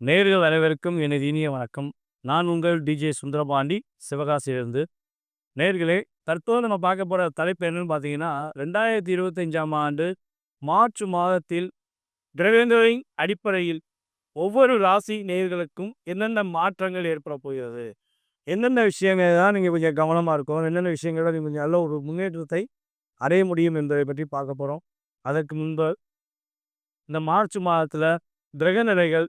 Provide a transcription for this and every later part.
நேர்கள் அனைவருக்கும் எனது இனிய வணக்கம். நான் உங்கள் டிஜே சுந்தரபாண்டி சிவகாசியிலிருந்து. நேர்களே தற்போது நம்ம பார்க்க போகிற தலைப்பு என்னன்னு பார்த்தீங்கன்னா ரெண்டாயிரத்தி இருபத்தஞ்சாம் ஆண்டு மார்ச் மாதத்தில் கிரகங்களின் அடிப்படையில் ஒவ்வொரு ராசி நேர்களுக்கும் என்னென்ன மாற்றங்கள் ஏற்பட போகிறது? என்னென்ன விஷயங்கள் தான் நீங்கள் கொஞ்சம் கவனமாக இருக்கும் என்னென்ன விஷயங்கள் நீங்கள் கொஞ்சம் நல்ல ஒரு முன்னேற்றத்தை அடைய முடியும் என்பதை பற்றி பார்க்க போகிறோம் அதற்கு முன்பு இந்த மார்ச் மாதத்தில் கிரக நிலைகள்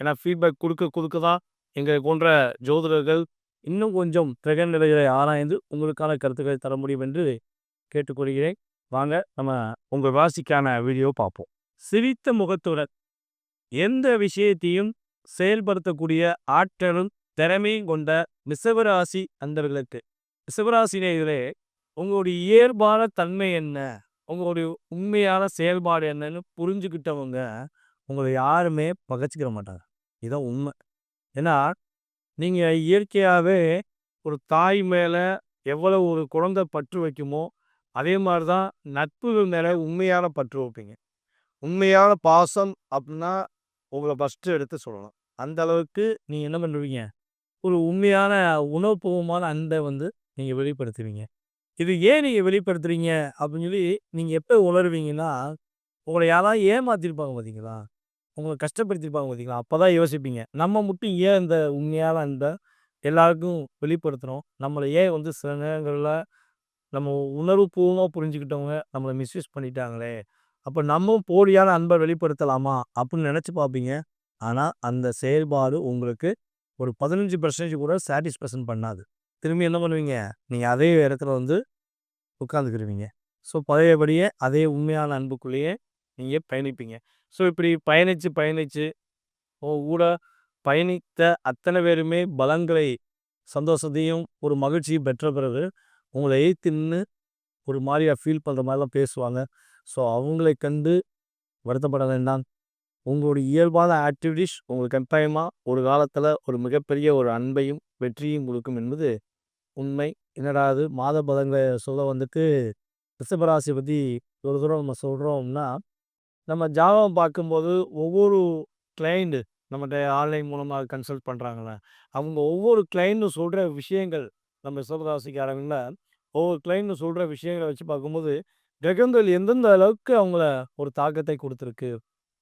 ஏன்னா ஃபீட்பேக் கொடுக்க கொடுக்க தான் எங்களை போன்ற ஜோதிடர்கள் இன்னும் கொஞ்சம் கிரக நிலைகளை ஆராய்ந்து உங்களுக்கான கருத்துக்களை தர முடியும் என்று கேட்டுக்கொள்கிறேன் வாங்க நம்ம உங்கள் ராசிக்கான வீடியோ பார்ப்போம். சிரித்த முகத்துடன் எந்த விஷயத்தையும் செயல்படுத்தக்கூடிய ஆற்றலும் திறமையும் கொண்ட மிசவராசி அந்தர்களுக்கு மிசவராசினர்களே உங்களுடைய இயல்பான தன்மை என்ன? உங்களுடைய உண்மையான செயல்பாடு என்னன்னு புரிஞ்சுக்கிட்டவங்க உங்களை யாருமே பகச்சிக்கிற மாட்டாங்க. இதுதான் உண்மை. ஏன்னா நீங்கள் இயற்கையாகவே ஒரு தாய் மேலே எவ்வளோ ஒரு குழந்தை பற்று வைக்குமோ அதே மாதிரி தான் நட்புகள் மேலே உண்மையான பற்று வைப்பீங்க. உண்மையான பாசம் அப்படின்னா உங்களை ஃபஸ்ட்டு எடுத்து சொல்லலாம் அந்த அளவுக்கு நீங்கள் என்ன பண்ணுவீங்க ஒரு உண்மையான உணவுபூர்வமான அன்பை வந்து நீங்கள் வெளிப்படுத்துவீங்க. இது ஏன் நீங்கள் வெளிப்படுத்துகிறீங்க அப்படின்னு சொல்லி நீங்கள் எப்போ உணர்வீங்கன்னா உங்களை யாராவது ஏமாத்திருப்பாங்க பார்த்தீங்களா உங்களை கஷ்டப்படுத்திருப்பாங்க பார்த்தீங்களா அப்போ தான் யோசிப்பீங்க. நம்ம மட்டும் ஏன் இந்த உண்மையான அன்பை எல்லாருக்கும் வெளிப்படுத்துகிறோம் நம்மளை ஏன் வந்து சில நேரங்களில் நம்ம உணர்வுபூர்வமாக புரிஞ்சுக்கிட்டவங்க நம்மளை மிஸ்யூஸ் பண்ணிட்டாங்களே? அப்போ நம்ம போலியான அன்பை வெளிப்படுத்தலாமா? அப்படின்னு நினச்சி பார்ப்பீங்க. ஆனால் அந்த செயல்பாடு உங்களுக்கு ஒரு பதினஞ்சு பர்சன்டேஜ் கூட சாட்டிஸ்ஃபேக்ஷன் பண்ணாது. திரும்பி என்ன பண்ணுவீங்க? நீங்கள் அதே இடத்துல வந்து உட்காந்துக்கிருவீங்க ஸோ பழையபடியே அதே உண்மையான அன்புக்குள்ளேயே நீங்கள் பயணிப்பீங்க. ஸோ இப்படி பயணித்து பயணித்து கூட பயணித்த அத்தனை பேருமே பலங்களை சந்தோஷத்தையும் ஒரு மகிழ்ச்சியும் பெற்ற பிறகு உங்களை எய்த்து நின்று ஒரு மாதிரியாக ஃபீல் பண்ணுற மாதிரிலாம் பேசுவாங்க. ஸோ அவங்களை கண்டு வருத்தப்பட வேண்டாம். உங்களுடைய இயல்பான ஆக்டிவிட்டிஸ் உங்களுக்கு கட்டாயமாக ஒரு காலத்தில் ஒரு மிகப்பெரிய ஒரு அன்பையும் வெற்றியும் கொடுக்கும் என்பது உண்மை. என்னடா அது? மாத பதங்களை சொல்ல வந்துட்டு ரிஷபராசியை பற்றி ஒரு தூரம் நம்ம சொல்கிறோம்னா நம்ம ஜாவா பார்க்கும்போது ஒவ்வொரு கிளைண்ட்டு நம்மகிட்ட ஆன்லைன் மூலமாக கன்சல்ட் பண்ணுறாங்களே அவங்க ஒவ்வொரு கிளைண்ட்டும் சொல்கிற விஷயங்கள் நம்ம சிவராசிக்காரங்கள ஒவ்வொரு கிளைண்ட்டும் சொல்கிற விஷயங்களை வச்சு பார்க்கும்போது கிரகங்கள் எந்தெந்த அளவுக்கு அவங்கள ஒரு தாக்கத்தை கொடுத்துருக்கு?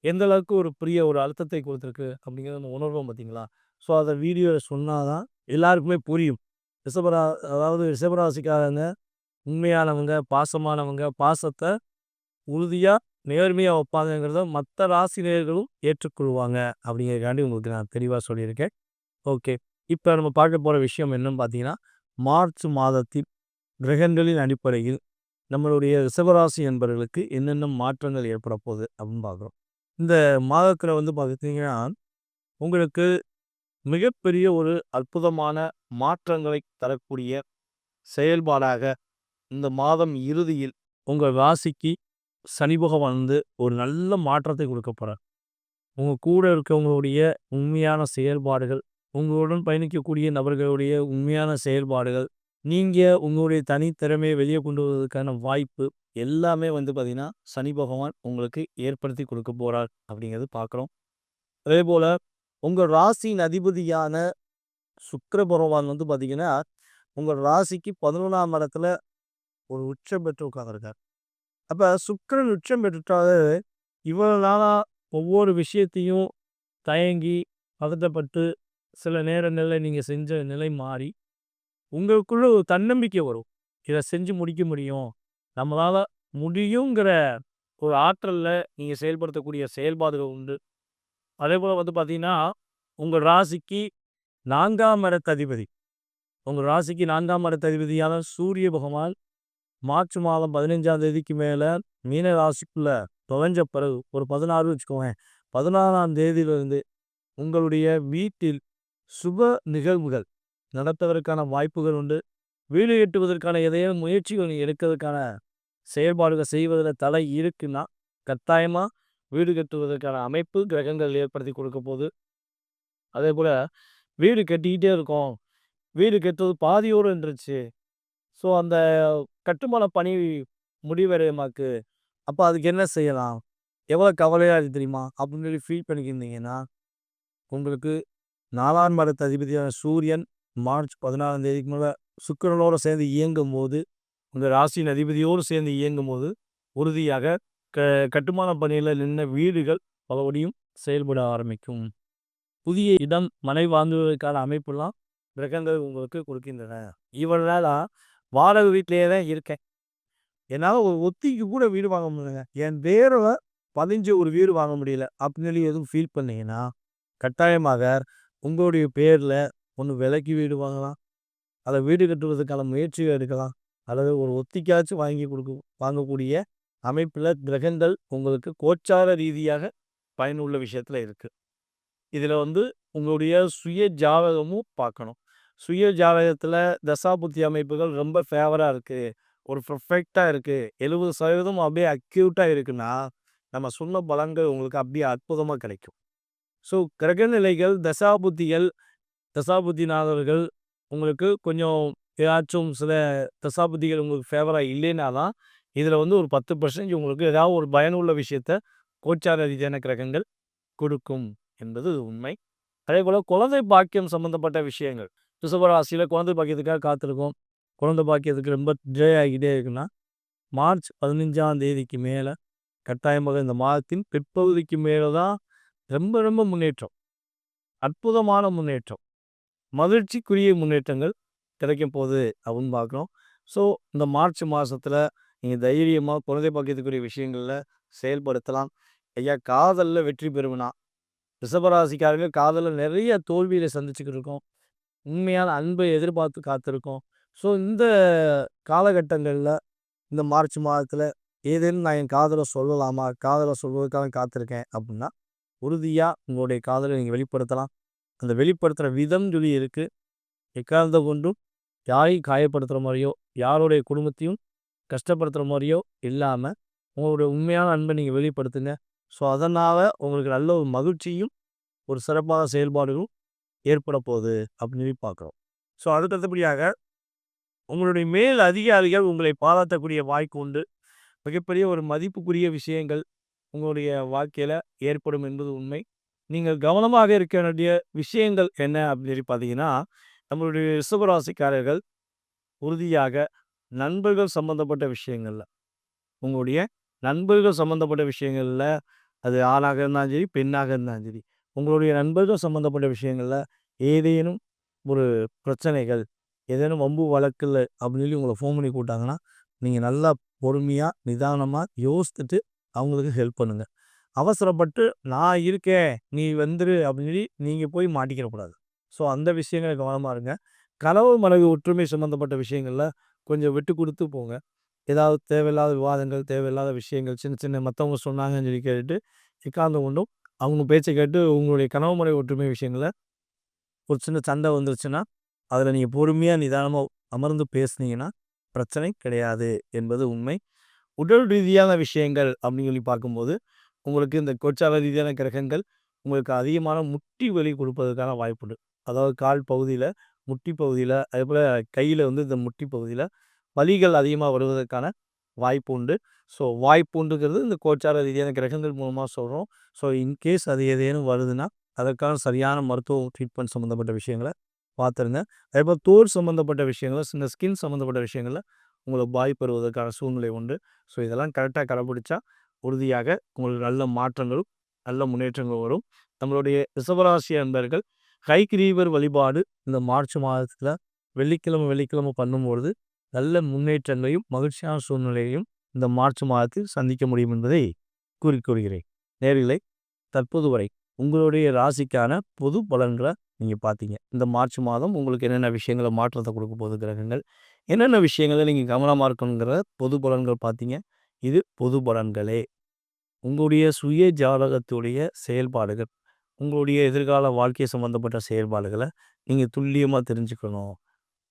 எந்த அளவுக்கு ஒரு பெரிய ஒரு அழுத்தத்தை கொடுத்துருக்கு? அப்படிங்கிறத நம்ம உணர்வோம் பார்த்தீங்களா? ஸோ அதை வீடியோவில் சொன்னால் தான் எல்லாருக்குமே புரியும். ரிஷபரா அதாவது ரிஷபராசிக்காரங்க உண்மையானவங்க பாசமானவங்க பாசத்தை உறுதியாக நேர்மையாக வைப்பாங்கங்கிறத மற்ற ராசினியர்களும் ஏற்றுக்கொள்வாங்க. அப்படிங்கிறக்காண்டி உங்களுக்கு நான் தெளிவாக சொல்லியிருக்கேன். ஓகே. இப்போ நம்ம பார்க்க போகிற விஷயம் என்னன்னு பார்த்தீங்கன்னா மார்ச் மாதத்தில் கிரகங்களின் அடிப்படையில் நம்மளுடைய ரிசவராசி என்பவர்களுக்கு என்னென்ன மாற்றங்கள் ஏற்பட போகுது அப்படின்னு பார்க்குறோம். இந்த மாதத்தில் வந்து பார்த்தீங்கன்னா உங்களுக்கு மிகப்பெரிய ஒரு அற்புதமான மாற்றங்களை தரக்கூடிய செயல்பாடாக இந்த மாதம் இறுதியில் உங்கள் ராசிக்கு சனி பகவான் வந்து ஒரு நல்ல மாற்றத்தை கொடுக்க போகிறார் உங்கள் கூட இருக்கவங்களுடைய உண்மையான செயல்பாடுகள் உங்களுடன் பயணிக்கக்கூடிய நபர்களுடைய உண்மையான செயல்பாடுகள் நீங்கள் உங்களுடைய தனித்திறமையை வெளியே கொண்டு வருவதற்கான வாய்ப்பு எல்லாமே வந்து பார்த்திங்கன்னா சனி பகவான் உங்களுக்கு ஏற்படுத்தி கொடுக்க போகிறார் அப்படிங்கிறது பார்க்குறோம் அதே போல் உங்கள் ராசியின் அதிபதியான சுக்கர பகவான் வந்து பார்த்திங்கன்னா உங்கள் ராசிக்கு பதினொன்றாம் இடத்துல ஒரு உச்சம் பெற்று உட்காந்துருக்கார் அப்போ சுக்கரன் உச்சம் பெற்றுட்டாலே இவ்வளோ நாளாக ஒவ்வொரு விஷயத்தையும் தயங்கி பதட்டப்பட்டு சில நேரங்களில் நீங்கள் செஞ்ச நிலை மாறி உங்களுக்குள்ள ஒரு தன்னம்பிக்கை வரும். இதை செஞ்சு முடிக்க முடியும். நம்மளால் முடியுங்கிற ஒரு ஆற்றலில் நீங்கள் செயல்படுத்தக்கூடிய செயல்பாடுகள் உண்டு. அதே போல் வந்து பார்த்தீங்கன்னா உங்கள் ராசிக்கு நான்காம் இடத்து உங்கள் ராசிக்கு நான்காம் இடத்து சூரிய பகவான் மார்ச் மாதம் பதினஞ்சாம் தேதிக்கு மேலே மீன ராசிக்குள்ள தொலைஞ்ச பிறகு ஒரு பதினாறு வச்சுக்கோங்க பதினாறாம் தேதியிலிருந்து உங்களுடைய வீட்டில் சுப நிகழ்வுகள் நடத்துவதற்கான வாய்ப்புகள் உண்டு. வீடு எட்டுவதற்கான எதையும் முயற்சிகள் எடுக்கிறதுக்கான செயல்பாடுகள் செய்வதில் தலை இருக்குன்னா கட்டாயமாக வீடு கட்டுவதற்கான அமைப்பு கிரகங்கள் ஏற்படுத்தி கொடுக்க போகுது. அதே போல் வீடு கட்டிக்கிட்டே இருக்கோம். வீடு கட்டுவது பாதியோடு இருந்துருச்சு ஸோ அந்த கட்டுமான பணி முடிவடையமாக்கு அப்போ அதுக்கு என்ன செய்யலாம்? எவ்வளோ கவலையாக இருக்குது தெரியுமா? அப்படின்னு சொல்லி ஃபீல் பண்ணிக்கிருந்தீங்கன்னா உங்களுக்கு நாலாம் மரத்து அதிபதியான சூரியன் மார்ச் பதினாலாம் தேதிக்கு மேலே சுக்கரனோடு சேர்ந்து இயங்கும் போது உங்கள் ராசியின் அதிபதியோடு சேர்ந்து இயங்கும் போது உறுதியாக க கட்டுமான பணியில் நின்ற வீடுகள் பலபடியும் செயல்பட ஆரம்பிக்கும். புதிய இடம் மனை வாங்குவதற்கான அமைப்புலாம் கிரகங்கள் உங்களுக்கு கொடுக்கின்றன. இவ்வளோ நாளாக வாடகை வீட்டிலேயே தான் இருக்கேன். என்னால் ஒரு ஒத்திக்கு கூட வீடு வாங்க முடியலங்க. என் பேரில் பதிஞ்சு ஒரு வீடு வாங்க முடியல. அப்படின்னு எதுவும் ஃபீல் பண்ணீங்கன்னா கட்டாயமாக உங்களுடைய பேரில் ஒன்று விலைக்கு வீடு வாங்கலாம். அதை வீடு கட்டுவதற்கான முயற்சிகள் எடுக்கலாம். அல்லது ஒரு ஒத்திக்காச்சும் வாங்கி கொடுக்க வாங்கக்கூடிய அமைப்பில் கிரகங்கள் உங்களுக்கு கோச்சார ரீதியாக பயனுள்ள விஷயத்தில் இருக்குது இதில் வந்து உங்களுடைய சுய ஜாதகமும் பார்க்கணும். சுய ஜாதகத்தில் தசாபுத்தி அமைப்புகள் ரொம்ப ஃபேவராக இருக்குது ஒரு பர்ஃபெக்டாக இருக்குது எழுபது சதவீதம் அப்படியே அக்யூட்டாக இருக்குன்னா நம்ம சொன்ன பலன்கள் உங்களுக்கு அப்படியே அற்புதமாக கிடைக்கும். ஸோ கிரகநிலைகள் தசாபுத்திகள் தசாபுத்திநாதர்கள் உங்களுக்கு கொஞ்சம் ஏதாச்சும் சில தசாபுத்திகள் உங்களுக்கு ஃபேவராக இல்லைன்னா தான் இதில் வந்து ஒரு பத்து பர்சன்டேஜ் உங்களுக்கு ஏதாவது ஒரு பயனுள்ள விஷயத்த கோச்சார ரீதியான கிரகங்கள் கொடுக்கும் என்பது உண்மை. அதே போல் குழந்தை பாக்கியம் சம்மந்தப்பட்ட விஷயங்கள். ரிஷபராசியில் குழந்தை பாக்கியத்துக்காக காத்திருக்கோம். குழந்தை பாக்கியத்துக்கு ரொம்ப டிலே ஆகிட்டே இருக்குன்னா மார்ச் பதினஞ்சாம் தேதிக்கு மேலே கட்டாயமாக இந்த மாதத்தின் பிற்பகுதிக்கு மேலே தான் ரொம்ப ரொம்ப முன்னேற்றம். அற்புதமான முன்னேற்றம். மகிழ்ச்சிக்குரிய முன்னேற்றங்கள் கிடைக்கும் போது அப்படின்னு பார்க்குறோம். ஸோ இந்த மார்ச் மாதத்தில் நீங்கள் தைரியமாக குழந்தை பாக்கியத்துக்குரிய விஷயங்களில் செயல்படுத்தலாம். ஐயா காதலில் வெற்றி பெறுவனா? ரிஷபராசிக்காரர்கள் காதலில் நிறைய தோல்வியில் சந்திச்சுக்கிட்டு இருக்கோம். உண்மையான அன்பை எதிர்பார்த்து காத்திருக்கோம். ஸோ இந்த காலகட்டங்களில் இந்த மார்ச் மாதத்தில் ஏதேனும் நான் என் காதலை சொல்லலாமா? காதலை சொல்வதற்காக காத்திருக்கேன் அப்படின்னா உறுதியாக உங்களுடைய காதலை நீங்கள் வெளிப்படுத்தலாம். அந்த வெளிப்படுத்துகிற விதம் சொல்லி இருக்குது எக்காந்த கொண்டும் யாரையும் காயப்படுத்துகிற மாதிரியோ யாருடைய குடும்பத்தையும் கஷ்டப்படுத்துகிற மாதிரியோ இல்லாமல் உங்களுடைய உண்மையான அன்பை நீங்கள் வெளிப்படுத்துங்க. ஸோ அதனால் உங்களுக்கு நல்ல ஒரு மகிழ்ச்சியும் ஒரு சிறப்பான செயல்பாடுகளும் ஏற்பட போகுது அப்படின்னு சொல்லி பார்க்குறோம். ஸோ அதுக்கடுத்தபடியாக உங்களுடைய மேல் அதிகாரிகள் உங்களை பாராட்டக்கூடிய வாய்ப்பு உண்டு. மிகப்பெரிய ஒரு மதிப்புக்குரிய விஷயங்கள் உங்களுடைய வாழ்க்கையில் ஏற்படும் என்பது உண்மை. நீங்கள் கவனமாக இருக்க வேண்டிய விஷயங்கள் என்ன அப்படின்னு சொல்லி பார்த்தீங்கன்னா நம்மளுடைய ரிஷபராசிக்காரர்கள் உறுதியாக நண்பர்கள் சம்மந்தப்பட்ட விஷயங்களில் உங்களுடைய நண்பர்கள் சம்மந்தப்பட்ட விஷயங்களில் அது ஆணாக இருந்தாலும் சரி பெண்ணாக இருந்தாலும் சரி உங்களுடைய நண்பர்கள் சம்மந்தப்பட்ட விஷயங்களில் ஏதேனும் ஒரு பிரச்சனைகள் ஏதேனும் வம்பு வழக்கில் அப்படின்னு சொல்லி உங்களை ஃபோன் பண்ணி கூட்டாங்கன்னா நீங்கள் நல்லா பொறுமையாக நிதானமாக யோசித்துட்டு அவங்களுக்கு ஹெல்ப் பண்ணுங்கள் அவசரப்பட்டு நான் இருக்கேன் நீ வந்துரு அப்படின்னு சொல்லி நீங்கள் போய் மாட்டிக்கிறக்கூடாது ஸோ அந்த விஷயங்களை கவனமாக இருங்க. கனவு மனைவி ஒற்றுமை சம்மந்தப்பட்ட விஷயங்களில் கொஞ்சம் விட்டு கொடுத்து போங்க. ஏதாவது தேவையில்லாத விவாதங்கள் தேவையில்லாத விஷயங்கள் சின்ன சின்ன மற்றவங்க சொன்னாங்கன்னு சொல்லி கேட்டுட்டு எக்காந்த கொண்டும் அவங்க பேச்சை கேட்டு உங்களுடைய கனவு முறை ஒற்றுமை விஷயங்களில் ஒரு சின்ன சண்டை வந்துருச்சுன்னா அதில் நீங்கள் பொறுமையாக நிதானமாக அமர்ந்து பேசுனீங்கன்னா பிரச்சனை கிடையாது என்பது உண்மை. உடல் ரீதியான விஷயங்கள் அப்படின்னு சொல்லி பார்க்கும்போது உங்களுக்கு இந்த கொச்சார ரீதியான கிரகங்கள் உங்களுக்கு அதிகமான முட்டி வலி கொடுப்பதற்கான வாய்ப்புண்டு அதாவது கால் பகுதியில் முட்டி பகுதியில் அதே போல் கையில் வந்து இந்த முட்டி பகுதியில் வலிகள் அதிகமாக வருவதற்கான வாய்ப்பு உண்டு. ஸோ வாய்ப்பு இந்த கோச்சார ரீதியான கிரகங்கள் மூலமாக சொல்கிறோம் ஸோ இன்கேஸ் அது ஏதேனும் வருதுன்னா அதற்கான சரியான மருத்துவ ட்ரீட்மெண்ட் சம்மந்தப்பட்ட விஷயங்களை பார்த்துருங்க. அதேபோல் தோல் சம்மந்தப்பட்ட விஷயங்கள் சின்ன ஸ்கின் சம்மந்தப்பட்ட விஷயங்களில் உங்களுக்கு பாதிப்பு சூழ்நிலை உண்டு. ஸோ இதெல்லாம் கரெக்டாக கடைப்பிடிச்சா உறுதியாக உங்களுக்கு நல்ல மாற்றங்களும் நல்ல முன்னேற்றங்களும் வரும். நம்மளுடைய ரிசவராசி அன்பர்கள் கைகிரீவர் வழிபாடு இந்த மார்ச் மாதத்தில் வெள்ளிக்கிழமை வெள்ளிக்கிழமை பண்ணும்பொழுது நல்ல முன்னேற்றங்களையும் மகிழ்ச்சியான சூழ்நிலையையும் இந்த மார்ச் மாதத்தில் சந்திக்க முடியும் என்பதை கூறிக்கொள்கிறேன் நேர்களை தற்போது வரை உங்களுடைய ராசிக்கான பொது பலன்களை நீங்கள் பார்த்தீங்க. இந்த மார்ச் மாதம் உங்களுக்கு என்னென்ன விஷயங்களை மாற்றத்தை கொடுக்க போகுது கிரகங்கள்? என்னென்ன விஷயங்களை நீங்கள் கவனமாக இருக்கணுங்கிற பொது பலன்கள் பார்த்தீங்க. இது பொது பலன்களே. உங்களுடைய சுய ஜாதகத்துடைய செயல்பாடுகள் உங்களுடைய எதிர்கால வாழ்க்கை சம்மந்தப்பட்ட செயல்பாடுகளை நீங்கள் துல்லியமாக தெரிஞ்சுக்கணும்.